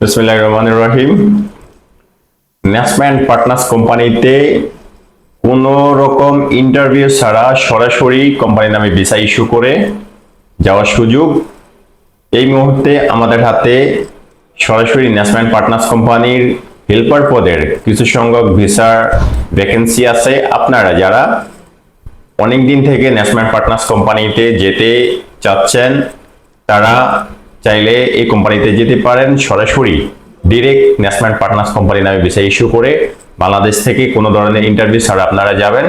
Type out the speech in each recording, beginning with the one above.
বিসমিল্লাহ রহমান রহিম। ন্যাসম্যান পার্টনার্স কোম্পানিতে কোনো রকম ইন্টারভিউ ছাড়া সরাসরি কোম্পানির নামে ভিসা ইস্যু করে যাওয়ার সুযোগ এই মুহূর্তে আমাদের হাতে সরাসরি ন্যাশনাল পার্টনার্স কোম্পানির হেল্পার পদের কিছু সংখ্যক ভিসার ভ্যাকেন্সি আছে। আপনারা যারা অনেক দিন থেকে ন্যাশনাল পার্টনার্স কোম্পানিতে যেতে চাচ্ছেন, তারা চাইলে এই কোম্পানিতে যেতে পারেন সরাসরি ডিরেক্ট ন্যাশনাল পার্টনার্স কোম্পানি নামে ভিসা ইস্যু করে বাংলাদেশ থেকে কোনো ধরনের ইন্টারভিউ ছাড়া আপনারা যাবেন।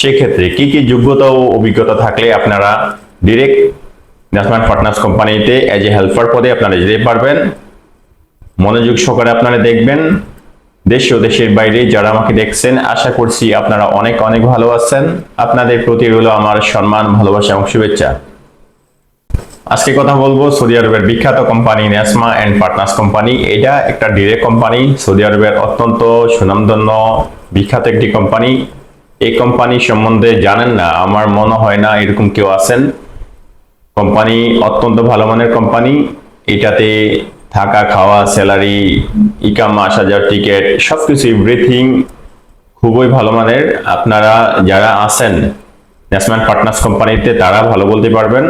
সেক্ষেত্রে কি কি যোগ্যতা ও অভিজ্ঞতা থাকলে আপনারা ডিরেক্ট ন্যাশনাল পার্টনার্স কোম্পানিতে এজ এ হেল্পার পদে আপনারা যেতে পারবেন। মনোযোগ সহকারে আপনারা দেখবেন। দেশ ও দেশের বাইরে যারা আমাকে দেখছেন, আশা করছি আপনারা অনেক অনেক ভালো আছেন। আপনাদের প্রতি রইল আমার সম্মান, ভালোবাসা এবং শুভেচ্ছা। আজকে কথা বলব সৌদি আরবের বিখ্যাত company Nasma and partners company এটা একটা ডিরেক্ট কোম্পানি সৌদি আরবের অত্যন্ত সুনামধন্য, বিখ্যাত একটি কোম্পানি এই কোম্পানি সম্বন্ধে জানেন না, আমার মনে হয় না এরকম কেউ আছেন। কোম্পানি অত্যন্ত ভালো মানের কোম্পানি এটাতে থাকা, খাওয়া স্যালারি ইকামা আসা যাওয়ার টিকিট সবকিছু এভরিথিং খুবই ভালো মানের। আপনারা যারা আছেন ন্যাশনাল পার্টনার্স কোম্পানিতে তারা ভালো বলতে পারবেন।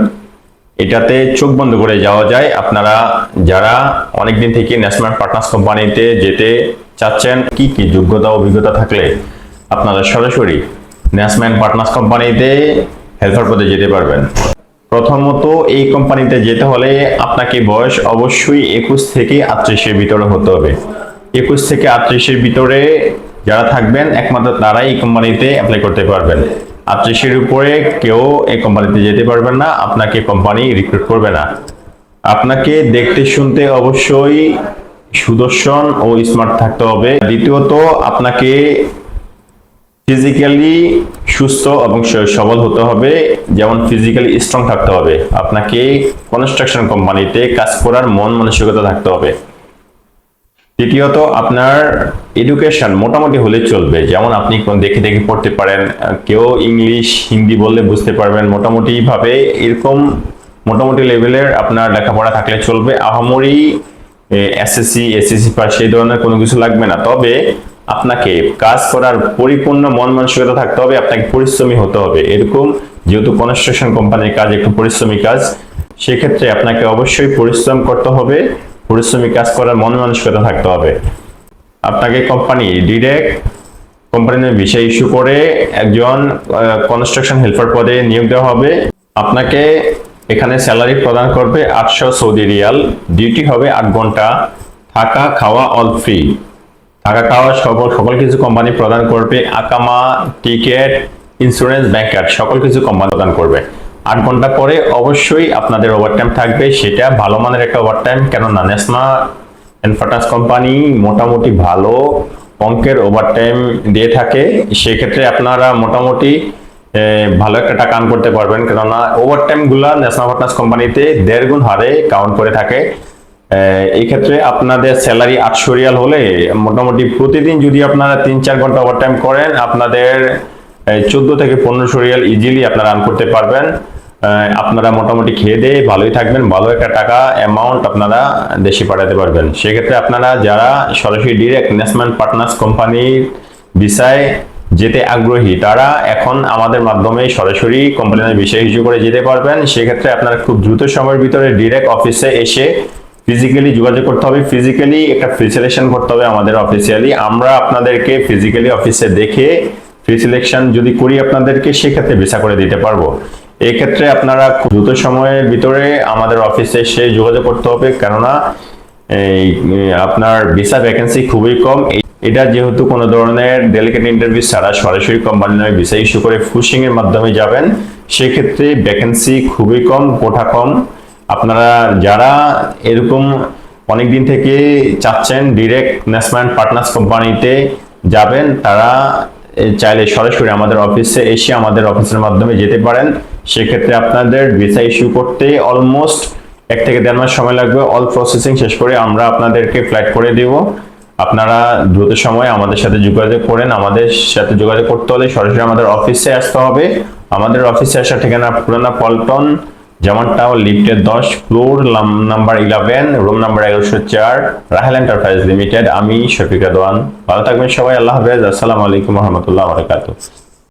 এটাতে চোখ বন্ধ করে যাওয়া যায়। আপনারা যারা অনেকদিন থেকে ন্যাশনাল পার্টনার্স কোম্পানিতে যেতে চাচ্ছেন, কি কি যোগ্যতা, অভিজ্ঞতা থাকলে আপনারা সরাসরি ন্যাশনাল পার্টনার্স কোম্পানিতে, হেল্পার পদে যেতে পারবেন। প্রথমত এই কোম্পানিতে যেতে হলে আপনাকে বয়স অবশ্যই একুশ থেকে আটত্রিশের ভিতরে হতে হবে। একুশ থেকে আটত্রিশের ভিতরে যারা থাকবেন, একমাত্র তারাই এই কোম্পানিতে অ্যাপ্লাই করতে পারবেন। আটত্রিশের উপরে কেউ এই কোম্পানিতে যেতে পারবেন না, আপনাকে কোম্পানি রিক্রুট করবে না। আপনাকে দেখতে শুনতে অবশ্যই সুদর্শন ও স্মার্ট থাকতে হবে। দ্বিতীয়ত, আপনাকে ফিজিক্যালি সুস্থ এবং সবল হতে হবে, যেমন ফিজিক্যালি স্ট্রং থাকতে হবে। আপনাকে কনস্ট্রাকশন কোম্পানিতে কাজ করার মন মানসিকতা থাকতে হবে। তৃতীয়ত আপনার এডুকেশন মোটামুটি হলে চলবে। যেমন আপনি দেখে দেখে পড়তে পারেন, কেউ ইংলিশ, হিন্দি বললে বুঝতে পারবেন। মোটামুটি ভাবে এরকম মোটামুটি লেভেলের আপনার লেখাপড়া থাকলে চলবে। আহামরি এসএসসি এসএসসি পাস সেই ধরনের কোনো কিছু লাগবে না। তবে আপনাকে কাজ করার পরিপূর্ণ মন মানসিকতা থাকতে হবে, আপনাকে পরিশ্রমী হতে হবে। এরকম যেহেতু কনস্ট্রাকশন কোম্পানির কাজ, একটু পরিশ্রমী কাজ, সেক্ষেত্রে আপনাকে অবশ্যই পরিশ্রম করতে হবে। পরিশ্রমী কাজ করার মন মানসিকতা থাকতে হবে। আপনাকে কোম্পানি ডিরেক্ট কোম্পানির বিষয় ইস্যু করে একজন কনস্ট্রাকশন হেল্পার পদে নিয়োগ দেওয়া হবে। আপনাকে এখানে স্যালারি প্রদান করবে আটশো সৌদি রিয়াল। ডিউটি হবে আট ঘণ্টা। থাকা, খাওয়া অল ফ্রি থাকা, খাওয়া সকল সকল কিছু কোম্পানি প্রদান করবে। আকামা টিকেট ইন্স্যুরেন্স ব্যাংক কার্ড সকল কিছু কোম্পানি প্রদান করবে। আট ঘণ্টা পরে অবশ্যই আপনাদের ওভারটাইম থাকবে, সেটা ভালো মানের একটা ওভারটাইম কেননা ন্যাশনাল এনফাটাস কোম্পানি মোটামুটি ভালো অঙ্কের ওভারটাইম দিয়ে থাকে। সেক্ষেত্রে আপনারা মোটামুটি ভালো একটা টাকা আর্ন করতে পারবেন। কেননা ওভারটাইমগুলা ন্যাশনাল পার্টনার্স কোম্পানিতে দেড় গুণ হারে কাউন্ট করে থাকে। এই ক্ষেত্রে আপনাদের স্যালারি আটশো রিয়াল হলে মোটামুটি প্রতিদিন যদি আপনারা তিন চার ঘণ্টা ওভারটাইম করেন, আপনাদের চোদ্দ থেকে পনেরোশো রিয়াল ইজিলি আপনারা আর্ন করতে পারবেন। আপনারা মোটামুটি খেয়ে দিয়ে ভালোই থাকবেন, ভালো একটা টাকা অ্যামাউন্ট আপনারা দেশে পাঠাতে পারবেন। সেক্ষেত্রে আপনারা যারা সরাসরি ডিরেক্ট ন্যাশনাল পার্টনার্স কোম্পানির বিষয়ে যেতে আগ্রহী, তারা এখন আমাদের মাধ্যমে সরাসরি কোম্পানির বিষয় ইস্যু করে যেতে পারবেন। সেক্ষেত্রে আপনারা খুব দ্রুত সময়ের ভিতরে ডিরেক্ট অফিসে এসে ফিজিক্যালি যোগাযোগ করতে হবে। ফিজিক্যালি একটা ফ্রি সিলেকশন করতে হবে আমাদের অফিসিয়ালি আমরা আপনাদেরকে ফিজিক্যালি অফিসে দেখে ফ্রি সিলেকশন যদি করি আপনাদেরকে, সেক্ষেত্রে ভিসা করে দিতে পারব। এই ক্ষেত্রে আপনারা দ্রুত সময়ের ভিতরে আমাদের অফিসে এসে যোগাযোগ করতে হবে। কেননা, এই আপনার ভিসা ভ্যাকেন্সি খুবই কম। এটা যেহেতু কোনো ধরনের ডেলিকেট ইন্টারভিউ ছাড়া সরাসরি কোম্পানি নামে ভিসা ইস্যু করে ফুসিং এর মাধ্যমে যাবেন, সেক্ষেত্রে ভ্যাকেন্সি খুবই কম, কোঠা কম। আপনারা যারা এরকম অনেক দিন থেকে চাচ্ছেন ডিরেক্ট ন্যাশনাল পার্টনার্স কোম্পানিতে যাবেন, তারা চাইলে সরাসরি আমাদের অফিসে এসে আমাদের অফিসের মাধ্যমে যেতে পারেন। সেক্ষেত্রে আপনাদের ভিসা ইস্যু করতে অলমোস্ট এক থেকে দেড় মাস সময় লাগবে। অল প্রসেসিং শেষ করে আমরা আপনাদেরকে ফ্লাইট করে দেব। আপনারা দ্রুত সময়ে আমাদের সাথে যোগাযোগ করেন। আমাদের সাথে যোগাযোগ করতে হলে সরাসরি আমাদের অফিসে আসতে হবে। আমাদের অফিসে আসার ঠিকানা পুরানা পল্টন যেমন টাওয়ার লিফটের দশ floor number eleven room number এগারোশো চার রাহেল এন্টারপ্রাইজ লিমিটেড আমি শফিকা দোয়ান। ভালো থাকবেন সবাই, আল্লাহ হাফেজ, আসসালামু আলাইকুম রহমতুল্লাহ